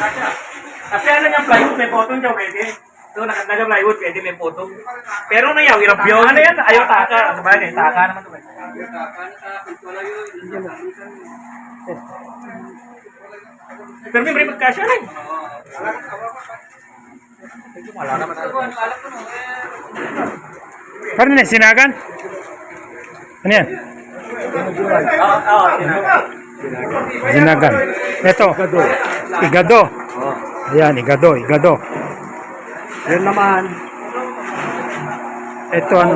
Kasha. Kasi ano niyang plywood, may photo niya, pwede. Ito, nakagdaga plywood, pwede may photo. Pero na yaw, irap yaw. Ano yan? Ayaw taka. Sabagay, taka naman ito. Pero may break kasha rin. Wala naman. Ano yan? Sinagan? Ano yan? Oo, oo, sinabi. Sinagan. Ito. Igado. Ayan, igado, igado. Yan naman. Ito ano?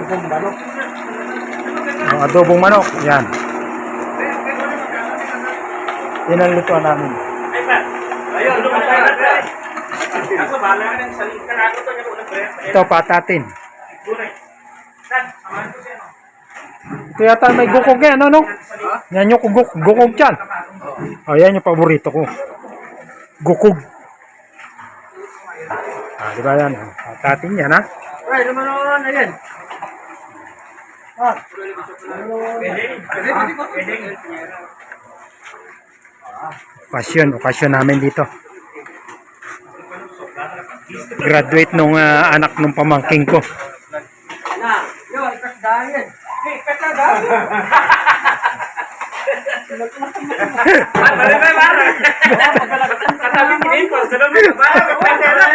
Ang adobong manok. Yan. Yan ang lutuan namin. Ay, pa. Ayun, ano ba tayo? Ako, bahala ka rin. Sa link ka na ako to. Yung unang breath. Ito patatin. Tunay. San, samahan ko siya, no? Ito yata may gukog yan, ano no? Yan yung guk gukog dyan. Oh, yan yung paborito ko. Gukog. Ah, di ba yan? Patatin yan, ha? Ay, naman ako na yan. Pwede. Pwede. Okasyon, namin dito. Graduate nung ah, anak nung pamangking ko. Na, yun, ikas dahil. Hey, peta daw. Balik na, Mara. Katabi mo din po. Sunod mo ba? Peta na.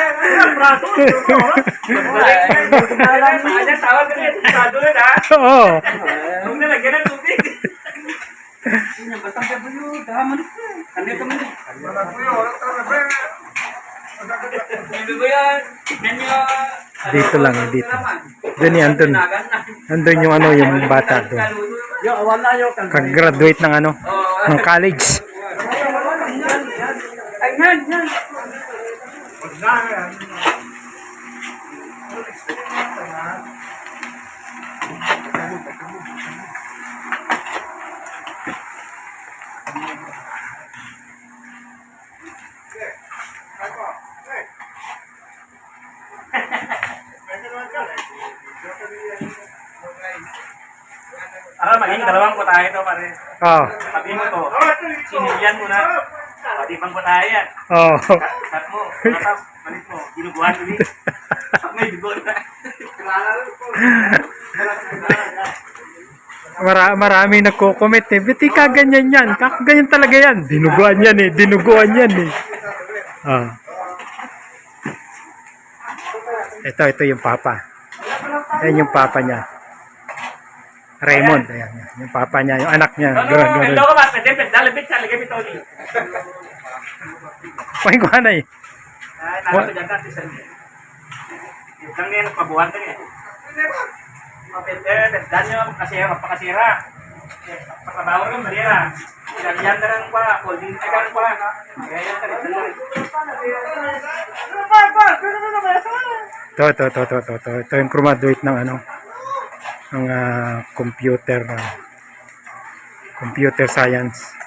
Praso. Balik na. Ayan, tawag ka rin. Prado rin, ha? Oo. Dito lang, dito. Doon yan, doon. Nandun yung ano, yung bata doon. Kag-graduate ng ano, ng college. Oo. Sabi mo to. Sinilyan mo na. Pati pang putahe yan. Oo. Cut mo. Tapos, balik mo. Ginubuhan mo din. May dugo na. Mara marami nagko-comment eh. Ba't ka ganyan yan? Kakaganyan talaga yan. Dinuguan yan eh. Dinuguan yan eh. Ah. Ito, ito yung papa. Ayan yung papa niya. Raymond. Ayan, yan. yung papa niya. Yung anak niya. No, no, no. ka ba? Pwede, pwede. Dalabit ka. Lagay ito ulit. Pahin ko na eh. Ay, dyan ka. Tisan niya. Yung lang yan. Pabuhan ka niya. Mapende. Dan nyo. Kasira. Mapakasira. Pagkabawa ka. Marira. Yan na lang pa. Holding ka lang pa. Kaya yan ka rin. Ito, ito, ito, ito, ito, ito. Ito yung graduate ng ano, ng ah, computer, ah, computer science.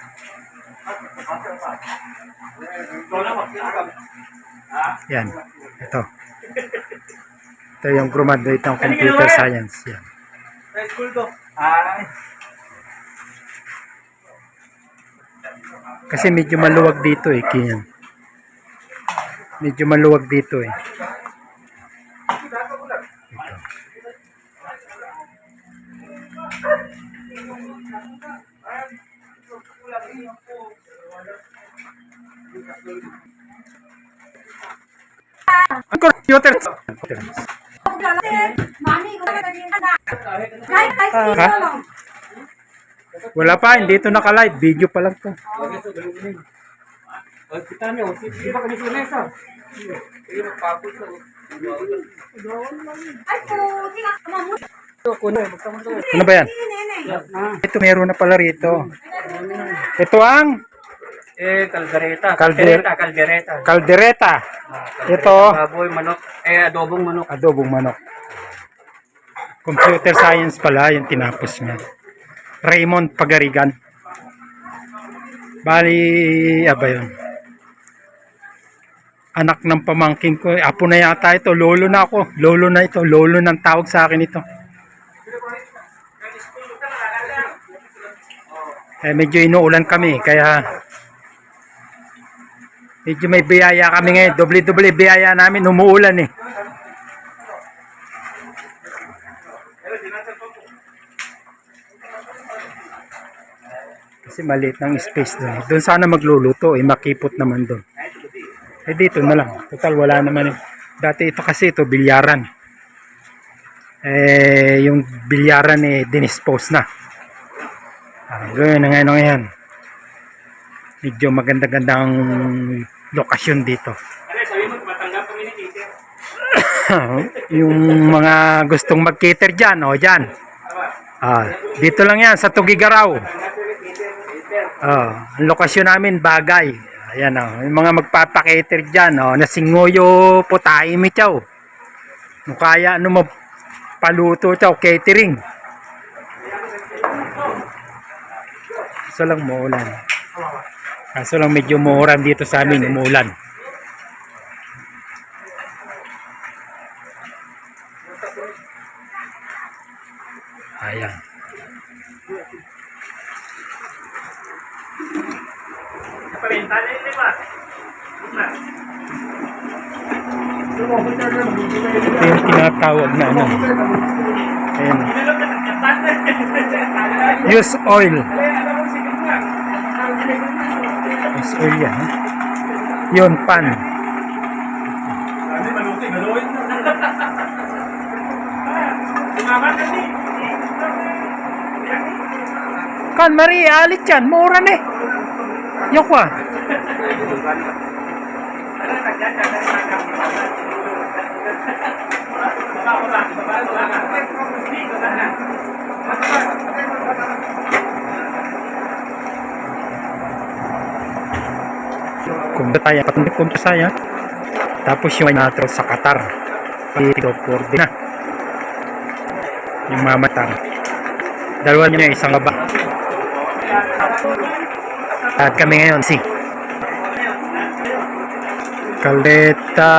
Yan, ito. Ito yung graduate ng computer science. Yan. Kasi medyo maluwag dito eh, Kian. Medyo maluwag dito eh. Ang computer. Ha? Wala pa, hindi ito naka-live. Video pa lang to. Kita nyo, di ba kami sinesa? Ano ba yan? Ito meron na pala rito. Ito ang Eh, kaldereta. Kalder- Kaldereta, kaldereta. kaldereta. Ito, Baboy, manok. Eh, adobong manok. adobong manok. Computer science pala yung tinapos niya. Raymond Pagarigan. Bali, aba yun. Anak ng pamangking ko. Apo na yata ito. Lolo na ako. Lolo na ito. Lolo ng tawag sa akin ito. Eh, medyo inuulan kami. Kaya Medyo may biyaya kami ngayon. Doble-doble biyaya namin. Umuulan eh. Kasi maliit ng space doon. Doon sana magluluto eh. Makipot naman doon. Eh dito na lang. Total wala naman eh. Dati ito kasi ito bilyaran. Eh yung bilyaran eh dinispose na. Ah, ganyan na ngayon ngayon. Medyo maganda-gandang lokasyon dito. Mo, yung mga gustong mag-cater dyan, o dyan. Ah, dito lang yan, sa Tugigaraw. Ah, ang lokasyon namin, bagay. Ayan o, yung mga magpapakater dyan, o, nasingoyo po tayo mi chow. Kung kaya ano mo, paluto chow, catering. Kaso lang muulan. Kaso lang medyo muuran dito sa amin, umuulan. Ayan. Ito yung tinatawag na ano. Ayan. Nagkatan. Use oil. Eh, alam mo, sige nga. Oil yan. ha? Yun, pan. Kan, Marie, alit yan. Mura na eh. Yok ah. Ano, nagyan ka na Baba ko lang, baba ko lang. Dito sana. Kumda tayo. Patundip kumda saya. Tapos yung natro sa Qatar. Dito, purde na. Yung mamatar. Dalawa niya, isang baba. At kami ngayon, si. Kaldeta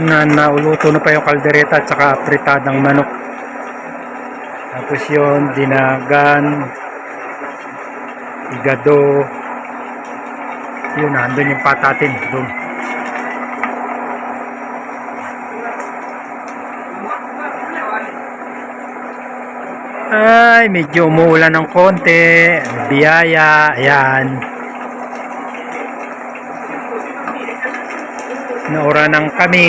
na nauluto na pa yung kaldereta at saka pritadang manok. Tapos yun, dinagan, igado, yun, nandun yung patatin doon. Ay, medyo umuulan ng konti. Biyaya, ayan. Nauranan kami.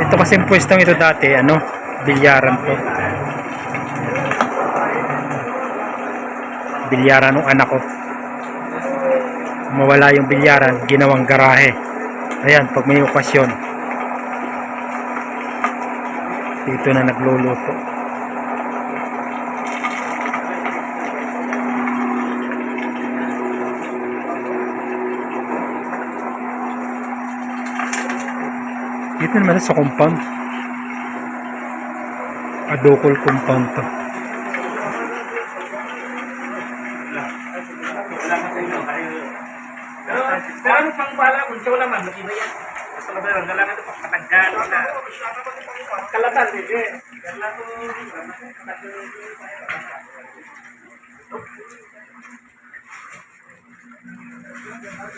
Ito kasi pwestong ito dati, ano, bilyaran to. Bilyaran ng anak ko. Mawala yung bilyaran, ginawang garahe. Ayan, pag may okasyon. Dito na nagluluto. Dito naman sa compound. Adokol compound to. Pero, pero ano pang bala, kung ikaw naman, mag-iba yan. Basta na meron, dala na ito, pagkataggal, na. Kalatan, hindi.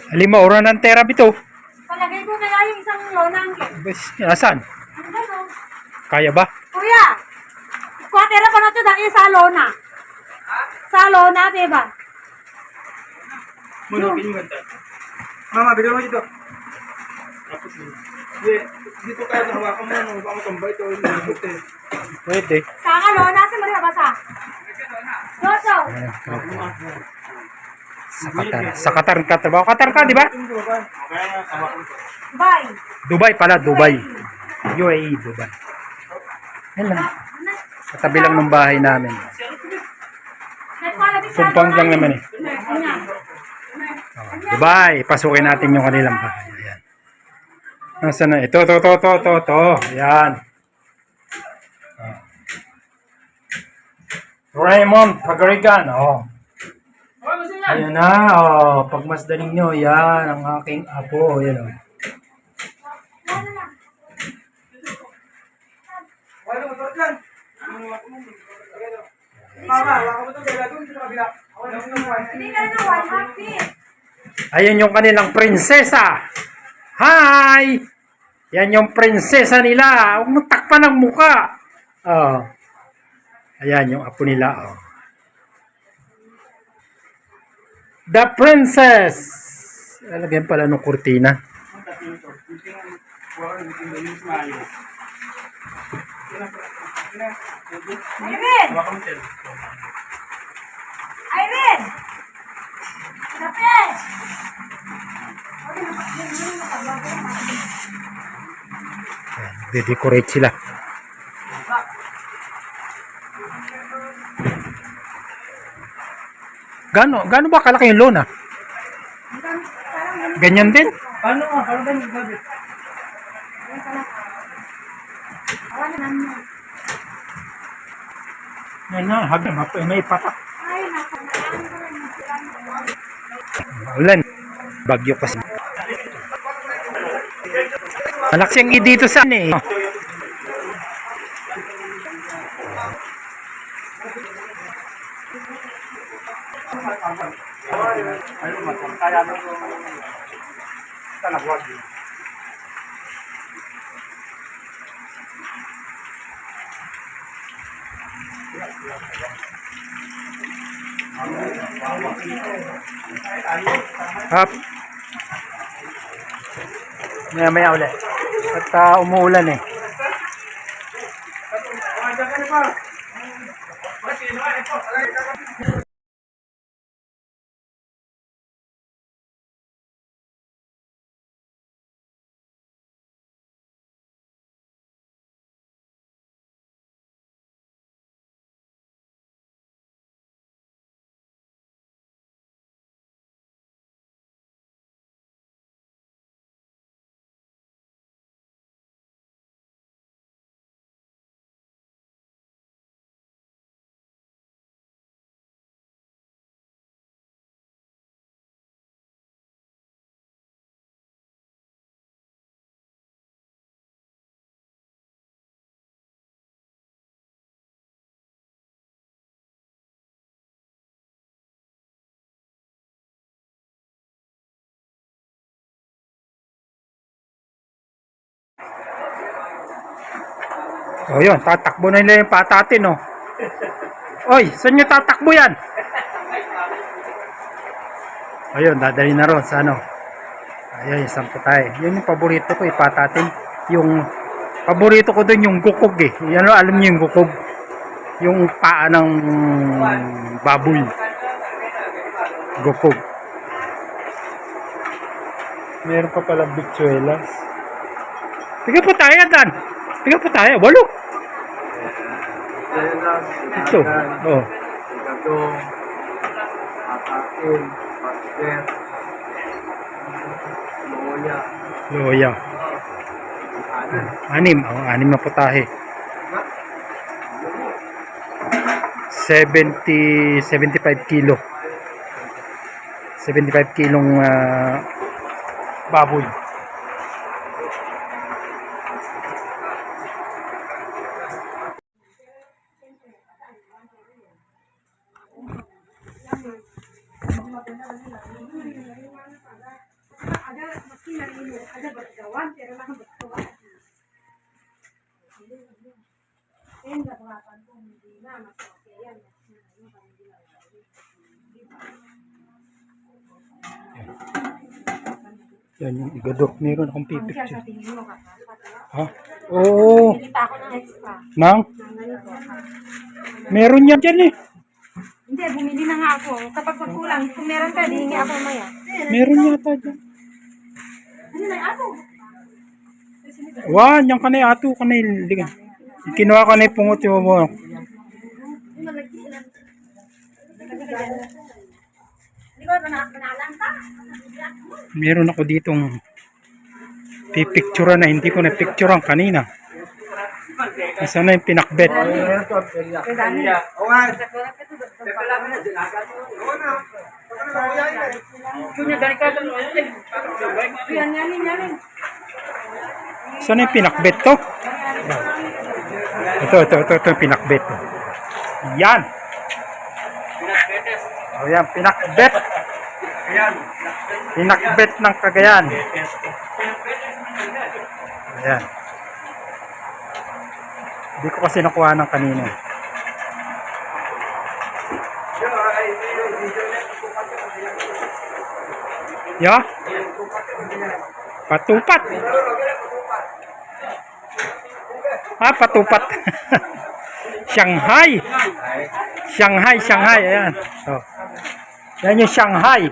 Halima, ora ng therapy to. Palagay ko kaya yung isang lonang. Asan? Ano ba no? Kaya ba? Kuya! Kuwatera pa na ito dahil sa lona. Sa lona, diba? Manukin mo ganda. Mama, bigyan mo dito. Tapos dito kaya nahawakan mo, no? Baka matambay ito. Pwede. Sa ka lona, si Maria Basa. Ayan, opo. Sa Qatar. Sa Qatar ka trabaho. Qatar ka, di ba? Bye. Dubai pala, Dubai. UAE, Dubai. Yan lang. Sa tabi lang ng bahay namin. Compound lang naman eh. Oh, Dubai, pasukin natin yung kanilang bahay. Ayan. Nasaan na? Ito, ito, ito, ito, ito, ito. Ayan. Oh. Raymond Pagarigan. Oh. Ayan na. Oh. Pagmasdaling nyo, yan ang aking apo. Ayan oh. Na na. Ayan yung kanilang prinsesa. Hi! Yan yung prinsesa nila. Huwag mo takpan ang muka. Oh. Ayan yung apo nila. Oh. The princess. Lalagyan pala ng kurtina. Ang dati nito. Yung tingnan, huwag Gano, gano ba kalaki yung lona? Ganyan din? Paano nga? Paano ba yung gabi? Yan na, hagam, mapo, may patak. Ay, nako. Ulan. Bagyo kasi. Anak siyang i dito sa eh. Ayun, matang. Kaya mo yung talagwag. Hap. Maya maya ulit. At ah, umuulan eh. O yun, tatakbo na nila yung patatin oh. Oy, saan nyo tatakbo yan? Ayun, dadali na ron sa ano. Ayun, isang patay. Yun yung paborito ko, ipatatin. Yung paborito ko dun yung gukog eh. Yan alam niyo yung gukog. Yung paa ng baboy. Gukog. Meron pa pala bituelas. Tiga po tayo dan. Tiga po tayo. Walo. Ito. Oh. Gatong, atakin, loya, Loya. Anim. Oh, anim na putahe. 70, 75 kilo. 75 kilong ah, baboy. Yan yung igadok. Meron akong pipicture. Ha? Oo. Kita ako ng extra. Nang? Meron yan dyan eh. Hindi, bumili na nga ako. Kapag magkulang, kung meron ka, hihingi ako maya. Meron yata dyan. Ano na, ako? Wan, yung kanay ato, kanay liga. Kinuha ko na yung pungot yung mo. Meron ako ditong pipicturean na hindi ko na picturean kanina. Isa na yung pinakbet. Na yung pinakbet to. Ito, ito, ito, ito yung pinakbet. Yan. O yan, pinakbet. Pinakbet ng Cagayan. Ayan. Hindi ko kasi nakuha ng kanina. Ya? Patupat. Ah, patupat. Shanghai. Shanghai, Shanghai. Ayan. Oh. Yan yung Shanghai.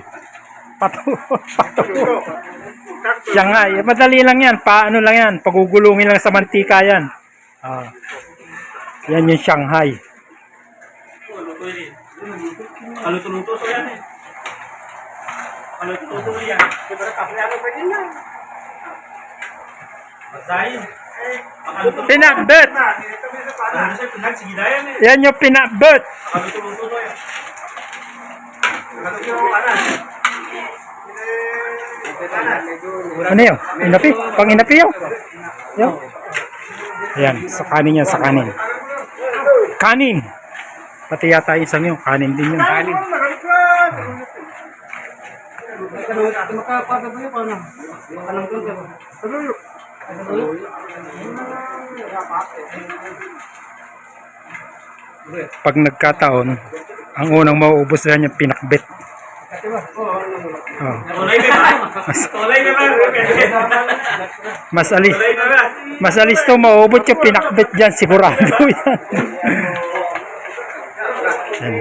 Patu, patu. Shanghai. Eh, Madali lang yan. Paano lang yan. Pagugulungin lang sa mantika yan. Ah. Yan yung Shanghai. Luto yun. Kaluto-luto so yan eh. Kaluto-luto so yan. Siyempre, kapilado pa yun yan. Makaluto. Pinakbet. Ano yan. Yan yung pinakbet. Kaluto-luto so yan. Kaluto yung kanan. Ano yun? Inapi? Pang inapi yun? Yun? Yan, sa kanin yan, sa kanin. Kanin! Pati yata isang yun, kanin din yun. Kanin. Pag nagkataon, ang unang mauubos yan yung pinakbet. Oh. Tulay ka ba? Tulay ka ba? Mas alis, ka mas alis to mauubos yung pinakbet dyan, sigurado yan.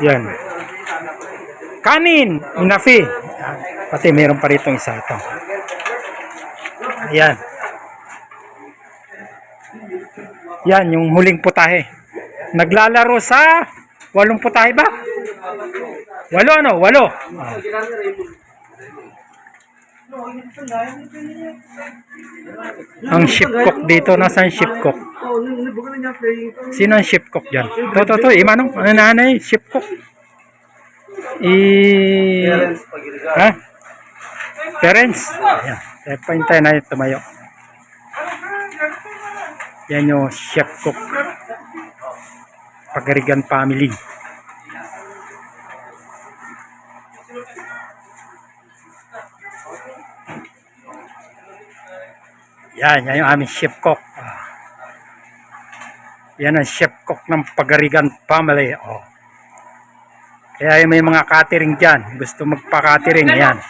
yan. Kanin! Inafi! Pati meron pa rito isa ito. Ayan. Yan, yung huling putahe. Naglalaro sa walong putahe ba? Walo ano? Walo. Ang ship cook dito, nasaan ship cook? Sino ang ship cook dyan? To, to, to, imanong, ano na, ano ship cook? I... Ha? Terence? Ayan. Eh, paintay na tumayo. Yan yung chef cook. Pagarigan family. Yan, yan yung aming chef cook. Yan ang chef cook ng Pagarigan family. Oh. Kaya may mga catering dyan. Gusto magpa-catering. Yan.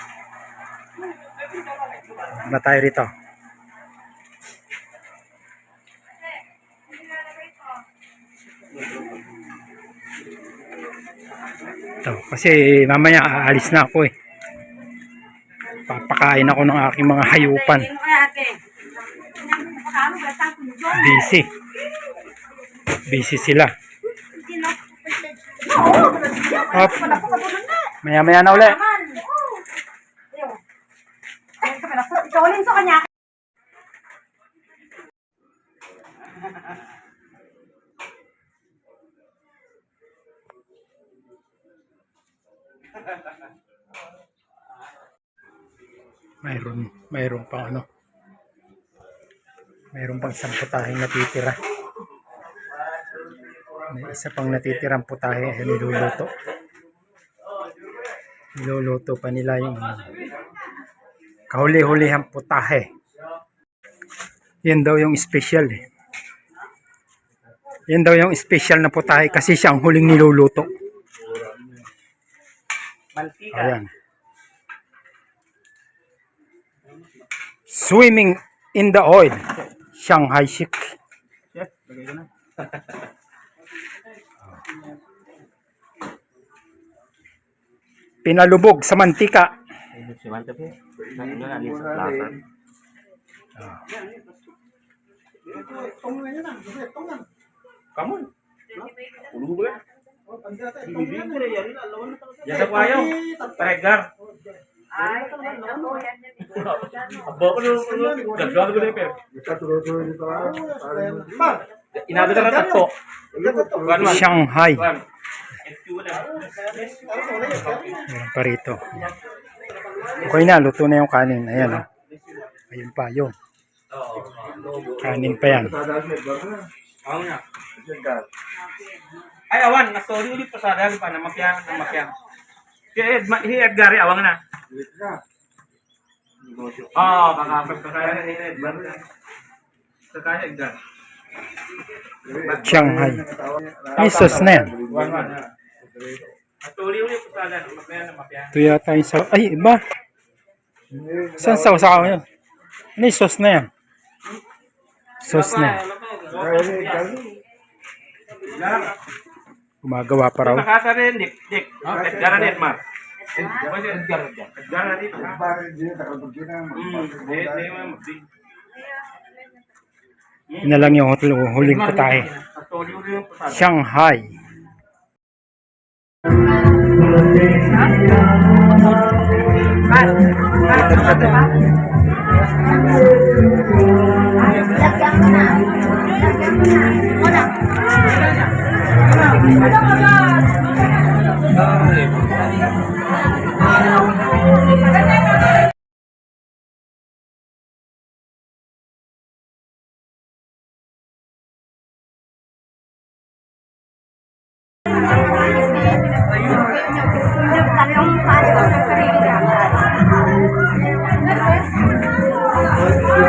Na tayo rito. Ito, kasi mamaya aalis na ako eh. Papakain ako ng aking mga hayupan. Busy. Busy sila. Op. Maya maya na ulit. Mayroon, mayroon pang ano. Mayroon pang isang putaheng natitira. May isa pang natitirang putahe ay niluluto. Niluluto pa nila yung kahuli-hulihang putahe. Yan daw yung special eh. Yan daw yung special na putahe kasi siyang huling niluluto. Ayan. Swimming in the oil. Shanghai chic. Chef, lagay ko na. Pinalubog sa mantika. Po. Ano na? Yan sa. Tregar. Abo ko ko na na man. Shanghai. Na. Ayan pa rito. Okay na, luto na yung kanin. Ayan o. Ayun pa, yun. Kanin pa yan. Ay, awan, nastori ulit pa sa dali pa, namakya, namakya. Si Ed, ma- si Ed Gary, awang na. Oo, oh, kakapag kakaya ni Ed. Kakaya Gary. Shanghai. Ay, sos na yan. Ito yata yung sa... Ay, iba. Saan sa usawa yun? Ano yung sauce na yan? Sauce na yan. Gumagawa pa raw. Nakasa rin, Dick. Dick. Edgar na Edmar. Edgar na Edgar na dito. Hmm, di, di, ma'am. Di. Yun na lang yung hotel, huling putahe. Nastori ulit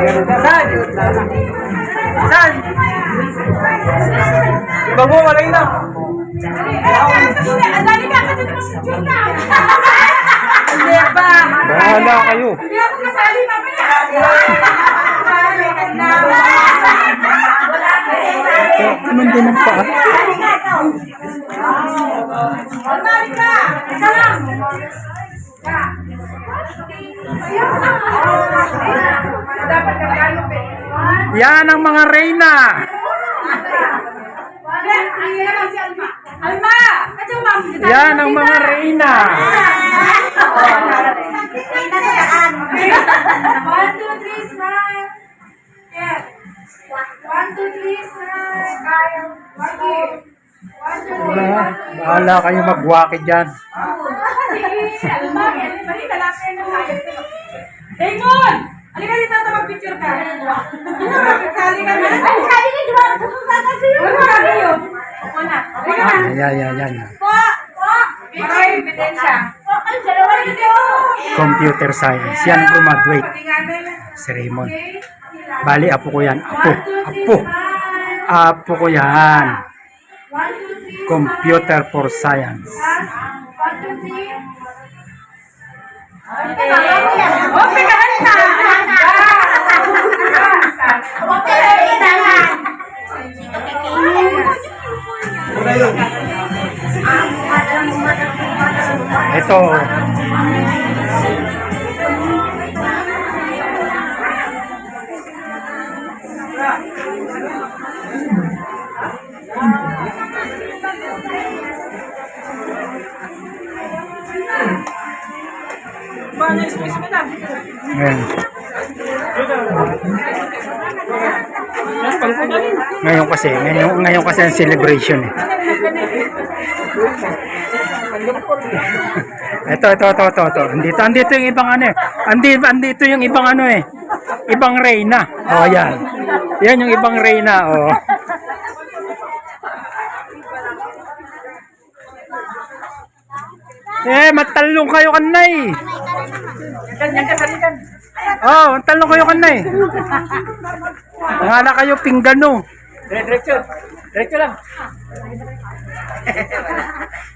yung pasada. Shanghai. Bago, malay na. Dami ka kasi naman si Juna. Hindi ba? Bahala kayo. Hindi ako kasali mamaya. Naman din ang paa. Ang ka. Isa lang. Yan ang mga reyna. Alma! Yan ang mga reyna. One, two, three, smile. Yeah. One, two, three, smile. Kyle. One, two. Three. Bahala, kayo magwaki dyan. Si Alma, ng kaya. Damon! Halika dito mag-picture ka. Sali ka na. Ay, sali ka diba? Ano ka kayo? Ako na. Halika na. Ayan, ayan, ayan. Po! Po! Ay, ebidensya. Po, ay, dalawa dito. Computer science. Yan graduate. Si Raymond. Bali, apo ko yan. Apo. Apo. Apo ko yan. Computer for science. One, two, three. Ito. Ngayon. Ngayon kasi, ngayon, ngayon kasi ang celebration eh. Ito, ito, ito, ito, ito. Andito, andito yung ibang ano eh. Andito, andito yung ibang ano eh. Ibang reyna. Oh, yan. Yan yung ibang reyna, oh. Eh, matalong kayo kanay. Oh, matalong kayo kanay. Ngala kayo pinggano. Diretso. Diretso lang.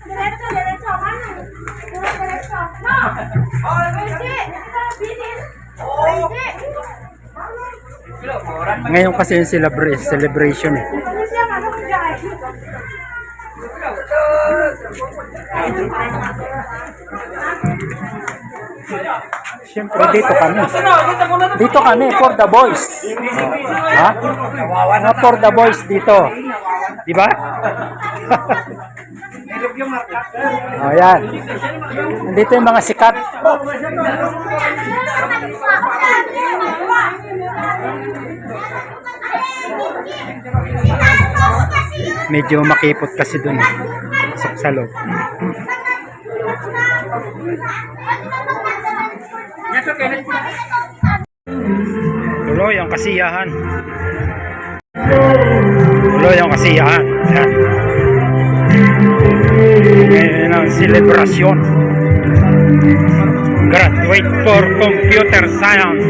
Diretso, diretso. Ano? Puro diretso. No! Hindi! Ngayon kasi yung celebra- celebration eh. Ano siya? Ano siya? Siyempre, dito kami. Dito kami, for the boys. Ha? For the boys dito. Di ba? oh, yan. Nandito yung mga sikat. Medyo makipot kasi dun. eh. Pasok sa loob. Tuloy ang kasiyahan. Tuloy ang kasiyahan. Yan. Kanilang selebrasyon. Graduate for Computer Science.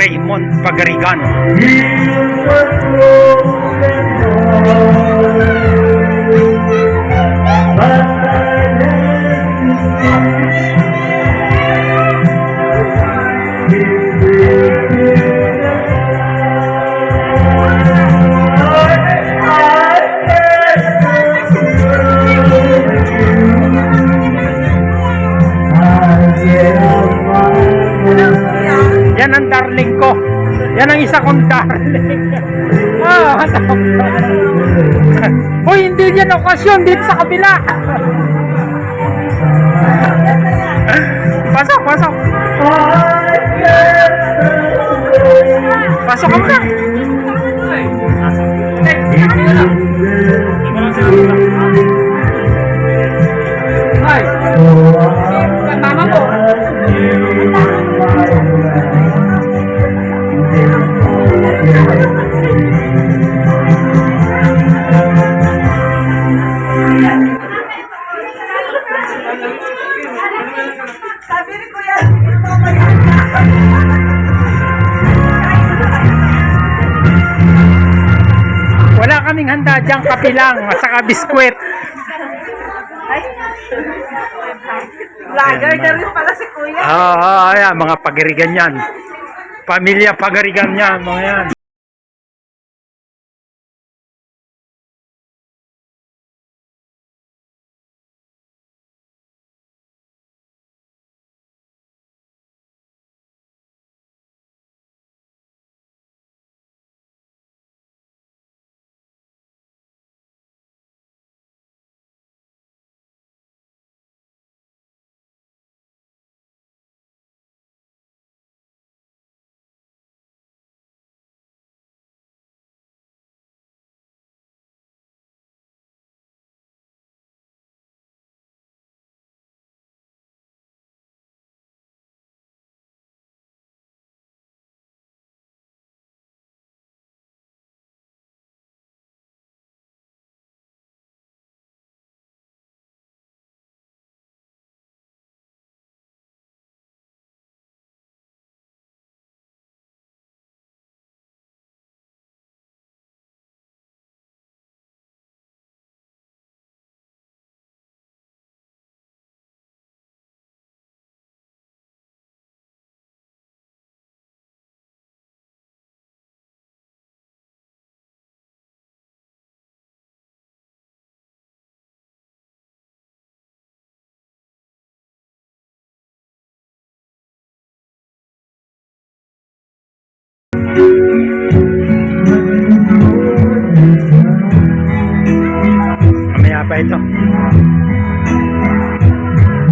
Raymond Pagarigan. Yan ang darling ko. Yan ang isa kong darling. ah, kasama. Uy, hindi yan okasyon dito sa kabila. pasok, pasok. Pasok ka muna. Ay! Mama mo. Wala kaming handa dyan, kape lang, at saka biskwit. Vlogger na rin pala si Kuya. Ah, ah, ayan, mga pagarigan yan. Pamilya pagarigan yan, mga yan.